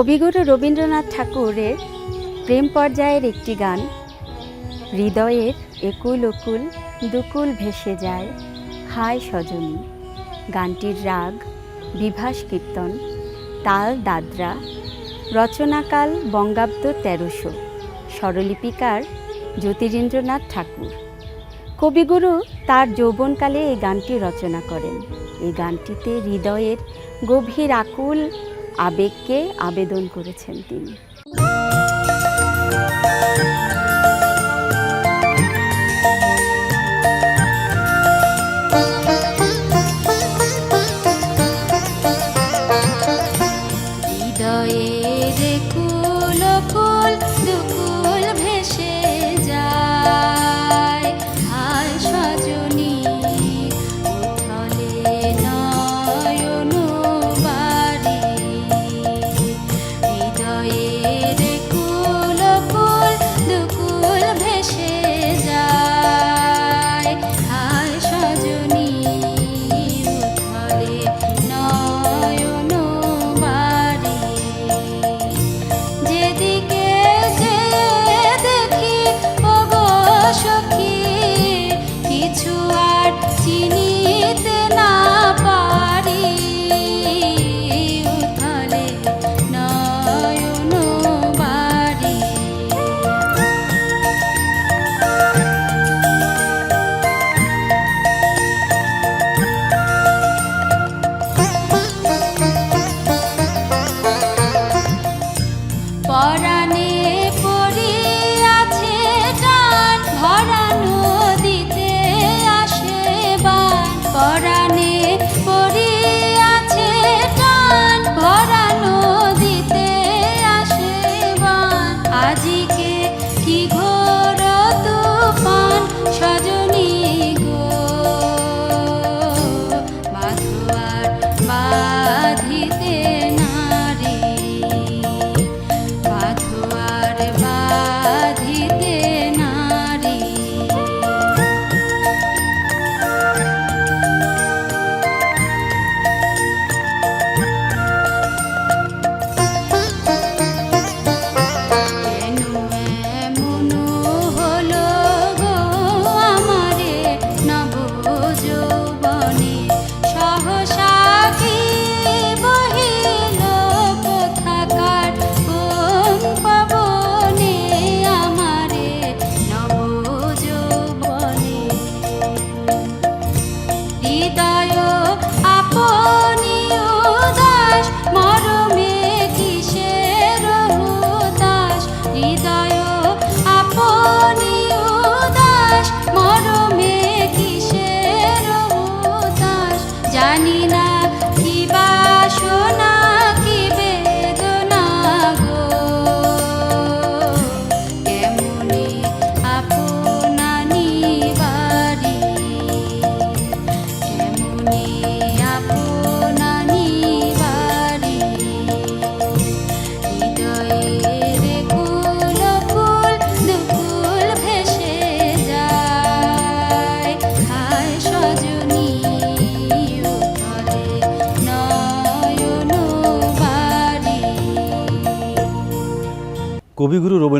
কবিগুরু রবীন্দ্রনাথ ঠাকুরের প্রেম পর্যায়ের একটি গান, হৃদয়ের একুল ওকুল দুকুল ভেসে যায়, হায় সজনী। গানটির রাগ, বিভাস কীর্তন, তাল দাদরা, রচনাকাল বঙ্গাব্দ তেরোশো, স্বরলিপিকার জ্যোতিরিন্দ্রনাথ ঠাকুর। কবিগুরু তার যৌবনকালে এই গানটি রচনা করেন। এই গানটিতে হৃদয়ের গভীর আকুল আবেগকে আবেদন করেছেন তিনি। কুল ভেসে যায়।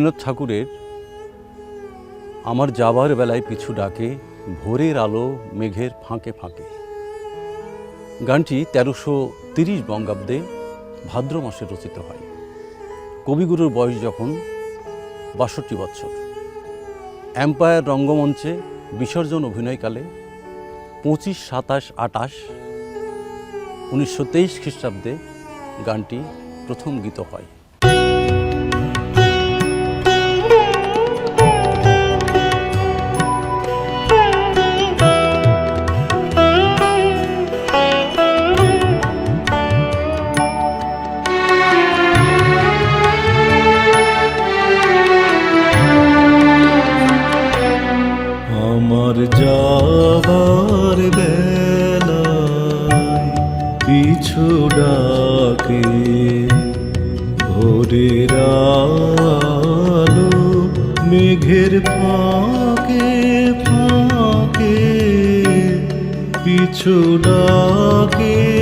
রবীন্দ্রনাথ ঠাকুরের আমার যাবার বেলায় পিছু ডাকে ভোরের আলো মেঘের ফাঁকে ফাঁকে। গানটি তেরোশো তিরিশ বঙ্গাব্দে ভাদ্র মাসে রচিত হয়। কবিগুরুর বয়স যখন বাষট্টি বছর। এম্পায়ার রঙ্গমঞ্চে বিসর্জন অভিনয়কালে পঁচিশ সাতাশ আটাশ উনিশশো তেইশ খ্রিস্টাব্দে গানটি প্রথম গীত হয়। আমার যাবার বেলায় পিছু ডাকে ভোরের আলো মেঘের পিছু ডাকে পিছু ডাকে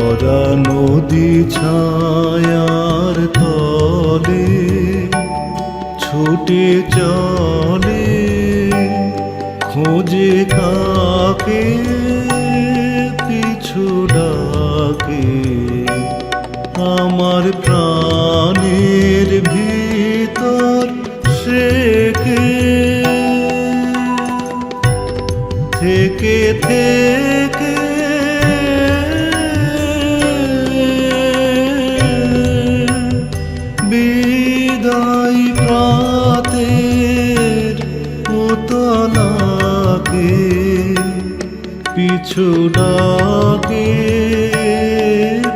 ভরা নদী ছায়ার তলে ছুটে চলে, খোঁজে কাকে, পিছু ডাকে। আমার প্রাণের ভিতর কে? থেকে থেকে পিছু ডাকে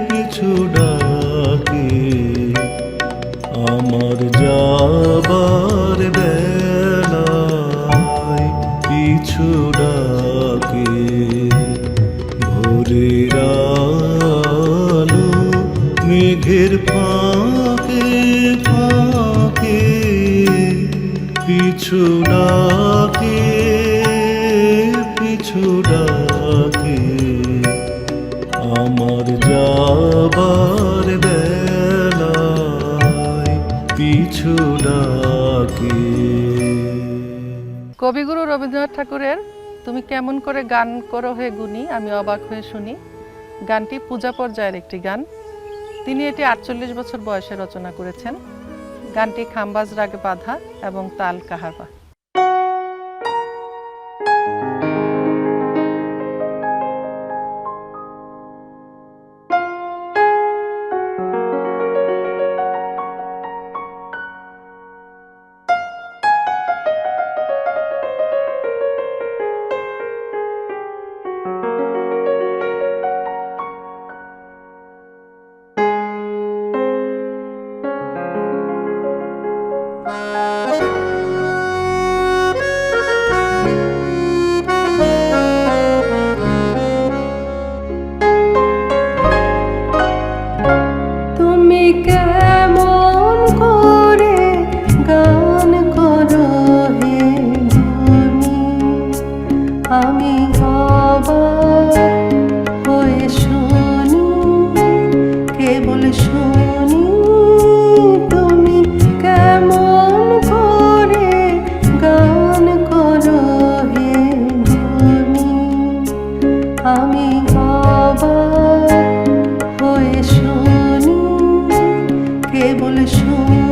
পিছু ডাকে। আমার যাবার বেলায় পিছু ডাকে। ভোরের আলো মেঘের ফাঁকে ফাঁকে। পিছু ডাকে পিছু ডাকে। কবিগুরু রবীন্দ্রনাথ ঠাকুরের তুমি কেমন করে গান করো হয়ে গুনি আমি অবাক হয়ে শুনি গানটি পূজা পর্যায়ের একটি গান। তিনি এটি আটচল্লিশ বছর বয়সে রচনা করেছেন। গানটি খাম্বাজ রাগে বাধা এবং তাল কাহারবা কেবল শুনি।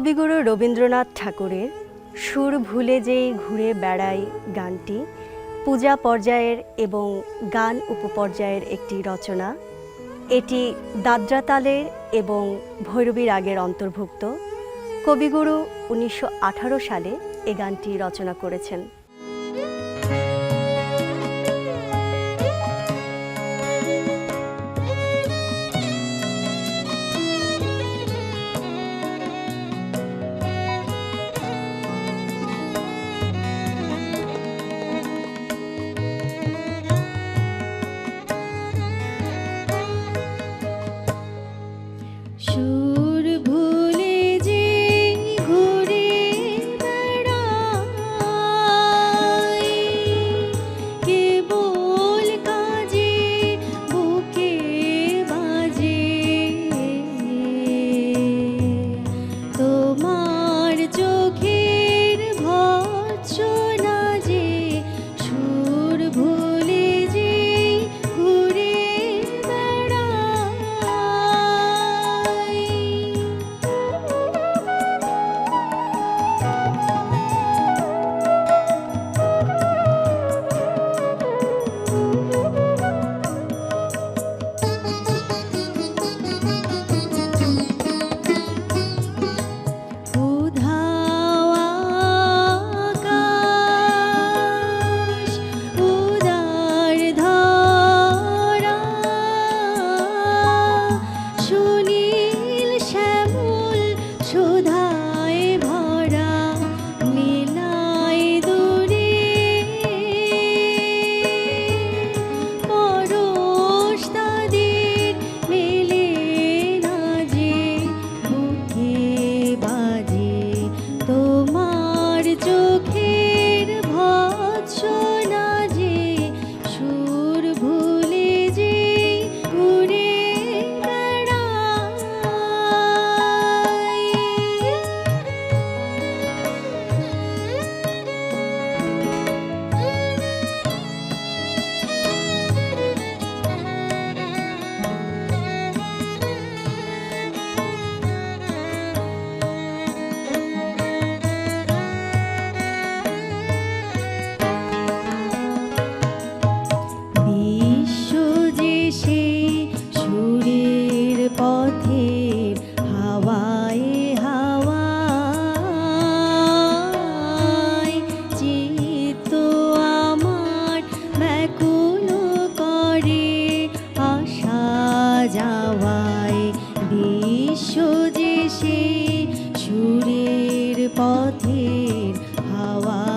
কবিগুরু রবীন্দ্রনাথ ঠাকুরের সুর ভুলে যেই ঘুরে বেড়াই গানটি, পূজা পর্যায়ের এবং গান উপপর্যায়ের একটি রচনা। এটি দাদ্রাতালের এবং ভৈরবী রাগের অন্তর্ভুক্ত। কবিগুরু উনিশশো আঠারো সালে এ গানটি রচনা করেছেন। how I